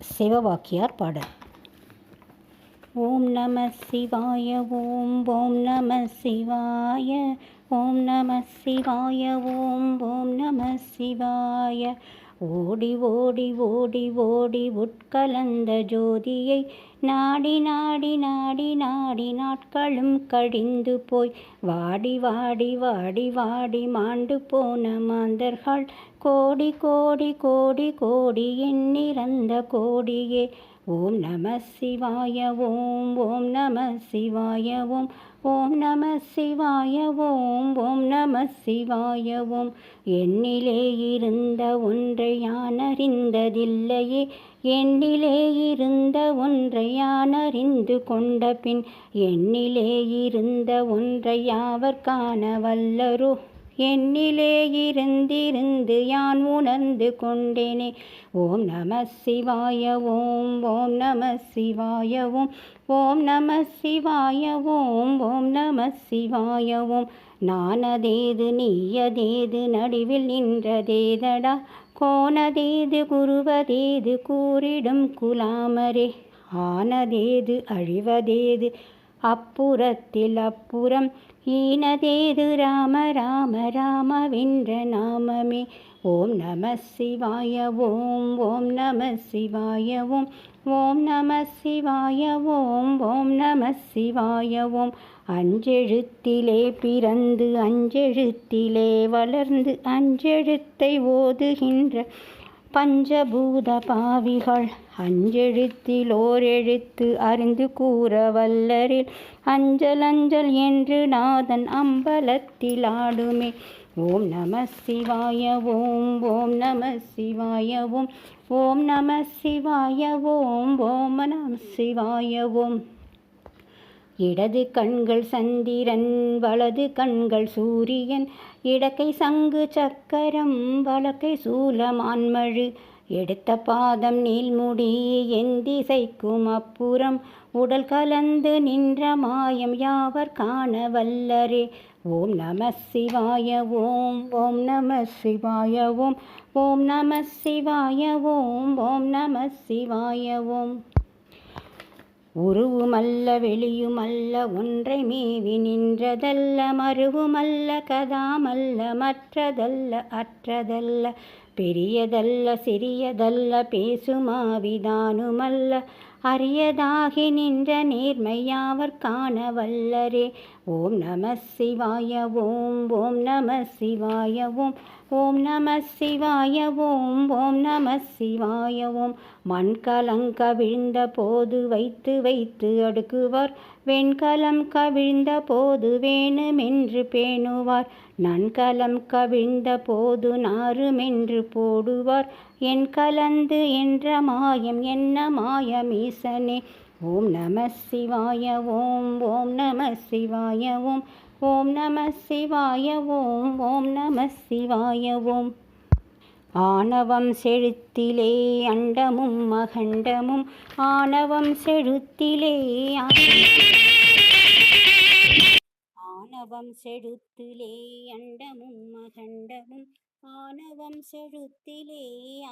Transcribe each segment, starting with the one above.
சிவவாக்கியார் பாடல். ஓம் நம சிவாய ஓம் ஓம் நம சிவாய ஓம் நம சிவாய ஓம் ஓம் நம சிவாய. ஓடி ஓடி ஓடி ஓடி உட்கலந்த ஜோதியை நாடி நாடி நாடி நாடி நாட்களும் கழிந்து போய் வாடி வாடி வாடி வாடி மாண்டு போன மாந்தர்கள் கோடி கோடி கோடி கோடி எண்ணிறந்த கோடியே. ஓம் நம சிவாய ஓம் ஓம் நம சிவாய ஓம் ஓம் நம சிவாய ஓம் ஓம் நம சிவாய ஓம். எண்ணிலே இருந்த ஒன்றை யான் அறிந்ததில்லையே. எண்ணிலே இருந்த ஒன்றை யான் அறிந்து கொண்ட பின் எண்ணிலே இருந்த ஒன்றை யாவர் காண வல்லரோ? என்னிலே இருந்திருந்து யான் உணர்ந்து கொண்டேனே. ஓம் நம சிவாய ஓம் ஓம் நம சிவாய ஓம் ஓம் நம சிவாய ஓம் ஓம் நம சிவாய ஓம். நானதேது நீயதேது நடுவில் நின்றதேதடா. கோணதேது குருவதேது கூறிடும் குலாமரே. ஆனதேது அழிவதேது அப்புறத்தில் அப்புறம் ஈனதேது ராம ராம ராமவென்ற நாமமே. ஓம் நம சிவாய ஓம் ஓம் நம சிவாய ஓம் ஓம் நம சிவாய ஓம் ஓம் நம சிவாய ஓம். அஞ்செழுத்திலே பிறந்து அஞ்செழுத்திலே வளர்ந்து அஞ்செழுத்தை ஓதுகின்ற பஞ்சபூத பாவிகள் அஞ்செழுத்தில் ஓரெழுத்து அறிந்து கூற வல்லரில் அஞ்சல் அஞ்சல் என்று நாதன் அம்பலத்தில் ஆடுமே ஓம் நம சிவாய ஓம் ஓம் நம சிவாய ஓம். ஓம் நம சிவாய ஓம். ஓம் நம சிவாய ஓம். இடது கண்கள் சந்திரன் வலது கண்கள் சூரியன் இடக்கை சங்கு சக்கரம் வழக்கை சூலமான்மழு எடுத்த பாதம் நீள்முடி என் திசைக்கும் அப்புறம் உடல் கலந்து நின்ற மாயம் யாவர் காண வல்லரே. ஓம் நம சிவாய ஓம் ஓம் நம சிவாய ஓம் ஓம் நம சிவாய ஓம் ஓம் நம சிவாய ஓம். உருவுமல்ல வெளியுமல்ல ஒன்றை மேவி நின்றதல்ல மருவுமல்ல கதாமல்ல மற்றதல்ல அற்றதல்ல பெரியதல்ல சிறியதல்ல பேசுமாவிதானுமல்ல அரியதாகி நின்ற நேர்மையாவர் காண வல்லரே ஓம் நம சிவாய ஓம் ஓம் நம சிவாய ஓம் ஓம் நம சிவாய ஓம் ஓம் நம சிவாய ஓம். மண் கலங்க விழுந்த போது வைத்து வைத்து அடுக்குவார் வெண்கலம் கவிழ்ந்த போது வேணுமென்று பேணுவார். நன்கலம் கவிழ்ந்த போது நாருமென்று போடுவார். என் கலந்து என்ற மாயம் என்ன மாயமீசனே ஓம் நம சிவாய ஓம் ஓம் நம சிவாய ஓம். ஓம் நம சிவாய ஓம் ஓம் நம சிவாய ஓம். ஆணவம் செழுத்திலே அண்டமும் அகண்டமும் ஆணவம் செழுத்திலே ஆணவம் செழுத்திலே அண்டமும் அகண்டமும் ஆணவம் செழுத்திலே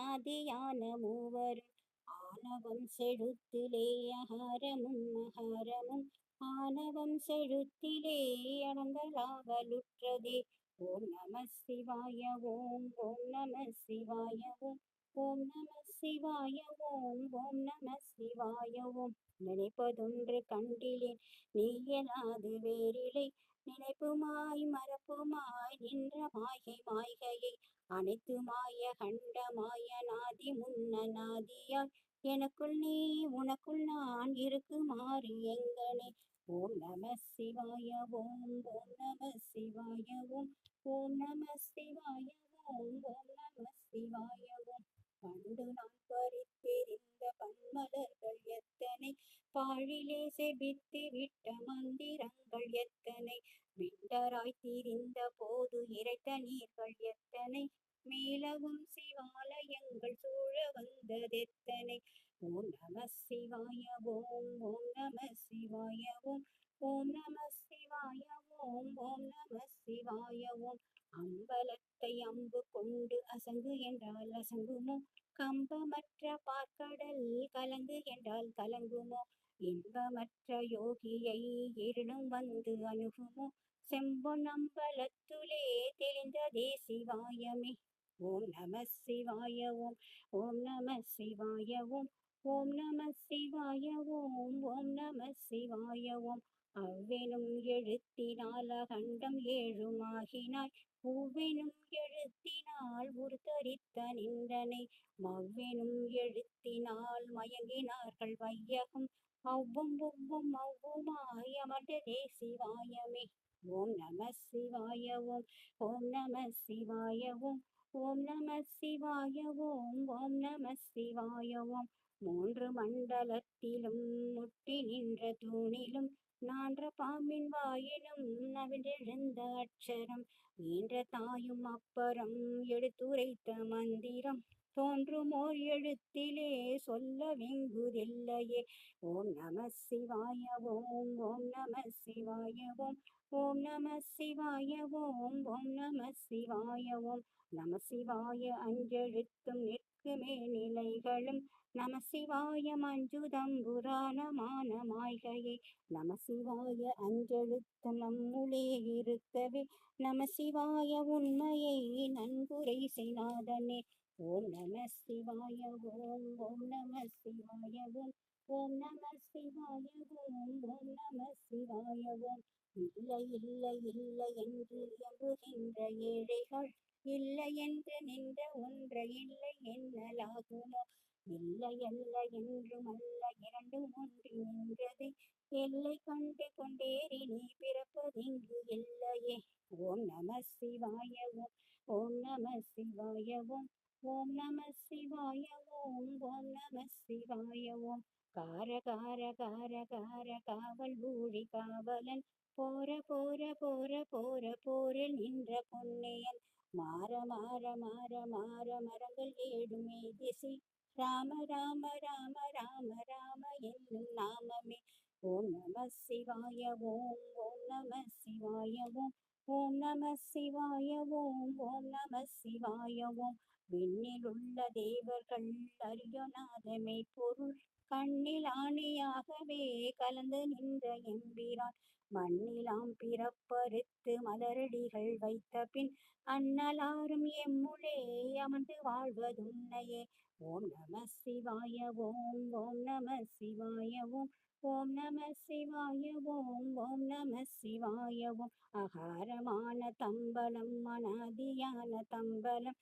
ஆதியான மூவரும் ஆணவம் செழுத்திலே அகாரமும் அகாரமும் ஆணவம் செழுத்திலே அடங்கலாவலுற்றதே. ஓம் நம சிவாய ஓம் ஓம் நம சிவாய ஓம் ஓம் நம சிவாய ஓம் ஓம் நம சிவாய ஓம். நினைப்பதொன்று கண்டிலேன் நீயலாது வேறிலை. நினைப்புமாய் மறப்புமாய் நின்ற மாயை மாய்கையை அனைத்து மாய கண்ட மாய நாதி முன்ன நாதியாய். எனக்குள் நீ உனக்குள் நான் இருக்குமாறு எங்கனே. ஓம் நம சிவாய ஓம் ஓம் நம சிவாய ஓம் ஓம் நம சிவாய ஓம் ஓம் நம சிவாய ஓம் பண்டு நான் பறித்திருந்த பன்மலர்கள் எத்தனை? பாழிலே செபித்து விட்ட மந்திரங்கள் எத்தனை? விண்டராய் திரிந்த போது இறைத்த நீர்கள் எத்தனை? மேலவும் சிவாலயங்கள் சூழ வந்ததெத்தனை ஓம் நம சிவாய ஓம் ஓம் நம சிவாய ஓம் ஓம் நம சிவாய ஓம் ஓம் நம சிவாய ஓம் அம்பலத்தை அம்பு கொண்டு அசங்கு என்றால் அசங்குமோ? கம்பமற்ற பார்க்கடல் கலங்கு என்றால் கலங்குமோ? இன்பமற்ற யோகியை இருளும் வந்து அணுகுமோ? செம்பொன் அம்பலத்துலே தெளிந்ததே சிவாயமே. ஓம் நம சிவாய ஓம் ஓம் நம சிவாய ஓம் ஓம் நம சிவாய ஓம் ஓம் நம சிவாய ஓம். அவ்வெனும் எழுத்தினால் அகண்டம் ஏழுமாகினாய் பூவெனும் எழுத்தினால் உருத்தரித்த நின்றனை மவ்வெனும் எழுத்தினால் மயங்கினார்கள் வையகம் அவ்வும் ஒவ்வும் அவ்வுமாய் அமர்ந்ததே சிவாயமே. ஓம் நம சிவாய ஓம் ஓம் நம சிவாய ஓம் ஓம் நம சிவாய ஓம் ஓம் நம சிவாய ஓம் மூன்று மண்டலத்திலும் முட்டி நின்ற தூணிலும் நான்ற பாம்பின் வாயிலும் நவின்றெழுந்த அச்சரம் ஈன்ற தாயும் அப்பறம் எடுத்துரைத்த மந்திரம். தோன்றுமோர் எழுத்திலே சொல்ல விங்குதில்லையே. ஓம் நம சிவாய ஓம் ஓம் நம சிவாய ஓம் ஓம் நம சிவாய ஓம் ஓம் நம சிவாய ஓம் நம சிவாய அஞ்செழுத்தும் நிற்குமே நிலைகளும். நம சிவாய மஞ்சுதம்புராணமான மாய்கையே நம சிவாய அஞ்செழுத்து நம்முளே இருக்கவே. நம சிவாய உண்மையை நன்குரை செய்நாதனே. ஓம் நம சிவாய ஓம் ஓம் நம சிவாய ஓம் ஓம் நம சிவாய ஓம் ஓம் நம சிவாய ஓம். இல்லை இல்லை இல்லை என்று எம்புகின்ற ஏழைகள் இல்லை என்று நின்ற ஒன்றை இல்லை என்னலாகுமோ இல்லை அல்ல என்றும் அல்ல இரண்டும் ஒன்று நின்றது. எல்லை கண்டு கொண்டேறி நீ பிறப்பதிங்கு இல்லையே. ஓம் நம சிவாயவும் ஓம் நம சிவாயவும் ஓம் நம சிவாய ஓம் ஓம் நம சிவாய ஓம் கார கார கார கார காவல் ஊழி காவலன். போற போற போற போற போரில் நின்ற பொன்னியன். மாற மாற மாற மாற மரங்கள் ஏடுமே திசை. ராம ராம ராம ராம ராம என்னும் நாமமே. ஓம் நம சிவாய ஓம் ஓம் நம சிவாய ஓம் ஓம் நம சிவாய ஓம் ஓம் நம சிவாய ஓம் விண்ணில் உள்ள தேவர்கள் அறியொணாதமை பொருள் கண்ணில் ஆணையாகவே கலந்து நின்ற எம்பிரான். மண்ணிலாம் பிறப்பறுத்து மலரடிகள் வைத்த பின் அன்னலாரும் எம்முளே அமர்ந்து வாழ்வதுன்னையே. ஓம் நம சிவாய ஓம் ஓம் நம சிவாய ஓம் ஓம் நம சிவாய ஓம் ஓம் நம சிவாய ஓம். அகாரமான தம்பலம் அனாதியான தம்பலம்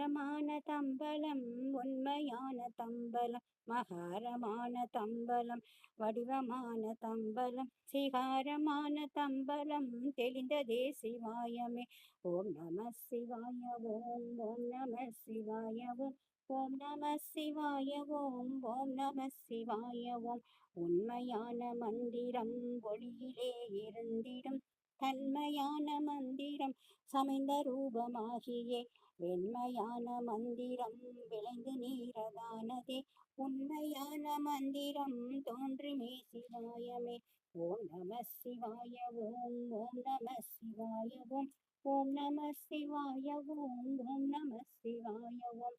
மகாரமான தம்பலம் உண்மையான தம்பலம் மகாரமான தம்பலம் வடிவமான தம்பலம் சிகாரமான தம்பலம் தெளிந்ததே சிவாயமே. ஓம் நம சிவாய ஓம் ஓம் நம சிவாய ஓம் ஓம் நம சிவாய ஓம் ஓம் நம சிவாய ஓம். உண்மையான மந்திரம் ஒளியிலே இருந்திடும். தன்மையான மந்திரம் சமைந்த ரூபமாகியே. வெண்மையான மந்திரம் விளைந்து நீரதானதே. உண்மையான மந்திரம் தோன்றுமே சிவாயமே ஓம் நம சிவாய ஓம் ஓம் நம சிவாய ஓம் ஓம் நம சிவாய ஓம் ஓம் நம சிவாய ஓம்